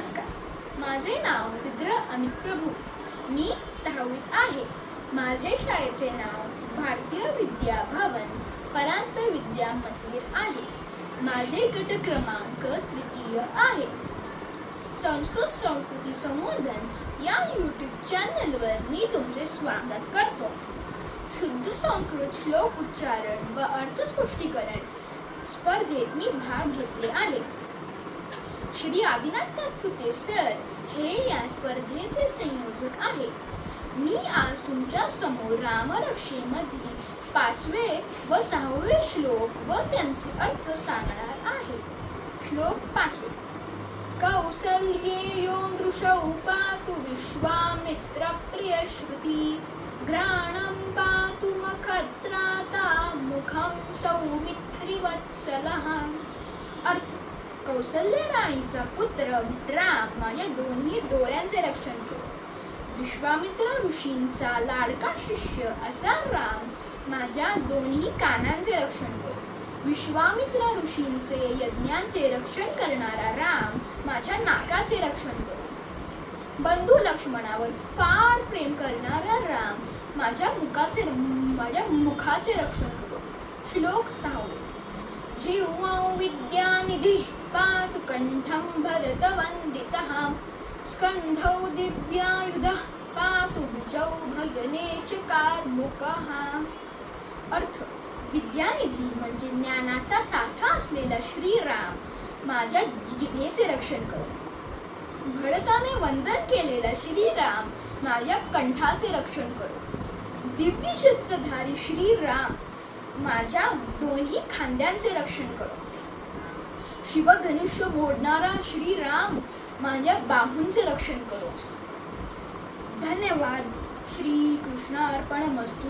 नमस्कार. माझे नाव रुद्र अमित प्रभू. मी सहावीत आहे. माझे शाळेचे नाव भारतीय विद्या भवन परांजपे विद्या मंदिर आहे. माझे गट क्रमांक तृतीय आहे. संस्कृत संस्कृती संवर्धन या यूट्यूब चॅनलवर मी तुमचे स्वागत करतो. शुद्ध संस्कृत श्लोक उच्चारण व अर्थस्पष्टीकरण स्पर्धेत मी भाग घेतले आहे. श्री आदिनाथ सातपुते सर. हे या स्पर्धेचे संयोजक आहे मी आज तुमच्यासमोर रामरक्षेमधील पाचवे व सहावे श्लोक व त्यांचे अर्थ सांगणार आहे. श्लोक पाचवे. कौसल्येयो दृशौ पातु विश्वामित्र प्रिय श्रुती घ्राणं पातु मखत्राता मुखं सौमित्रिवत्सलः. अर्थ. कौसल्य राणीचा पुत्र राम माझ्या दोन्ही डोळ्यांचे रक्षण करो. विश्वामित्र ऋषींचा लाडका शिष्य असा राम माझ्या दोन्ही कानांचे रक्षण करो. विश्वामित्र ऋषींचे यज्ञांचे रक्षण करणारा राम माझ्या नाकाचे रक्षण करो. बंधू लक्ष्मणावर फार प्रेम करणारा राम माझ्या मुखाचे माझ्या मुखाचे रक्षण करो. श्लोक सहावे. विद्या विद्यानिधी पातु कण्ठं भरतवन्दितः। स्कन्धौ दिव्यायुधः पातु भुजौ भयनेशकार्मुकः अर्थ विद्यानिधी म्हणजे ज्ञानाचा साठा असलेला श्रीराम माझ्या जिभेचे रक्षण करो. भरताने वंदन केलेला श्रीराम माझ्या कंठाचे रक्षण करो. दिव्य शस्त्रधारी श्रीराम माझ्या दोन्ही खांद्यांचे रक्षण करो. शिवधनुष्य मोडणारा श्रीराम माझ्या बाहूंचे रक्षण करो. धन्यवाद. श्री कृष्ण अर्पण मस्तू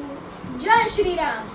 जय श्रीराम.